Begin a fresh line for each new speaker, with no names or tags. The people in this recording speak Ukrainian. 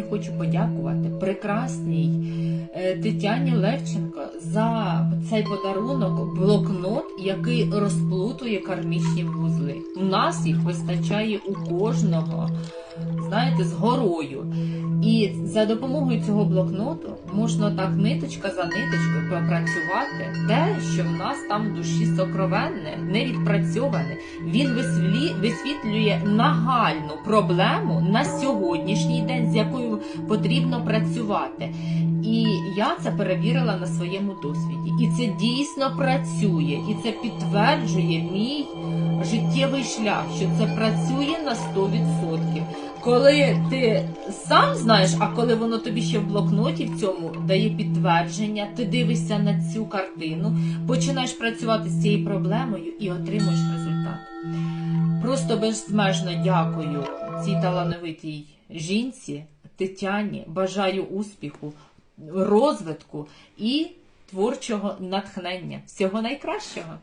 сьогодні хочу подякувати прекрасній е, Тетяні Левченко за цей подарунок блокнот, який розплутує кармічні вузли. У нас їх вистачає у кожного, знаєте, з горою. І за допомогою цього блокноту можна так ниточка за ниточкою пропрацювати те, що в нас там душі сокровенне, не відпрацьоване. Він висвітлює нагальну проблему на сьогоднішній день, з якою потрібно працювати. І я це перевірила на своєму досвіді. І це дійсно працює, і це підтверджує мій життєвий шлях, що це працює на 100%. Коли ти сам знаєш, а коли воно тобі ще в блокноті в цьому дає підтвердження, ти дивишся на цю картину, починаєш працювати з цією проблемою і отримуєш результат. Просто безмежно дякую цій талановитій жінці, Тетяні. Бажаю успіху, розвитку і творчого натхнення. Всього найкращого!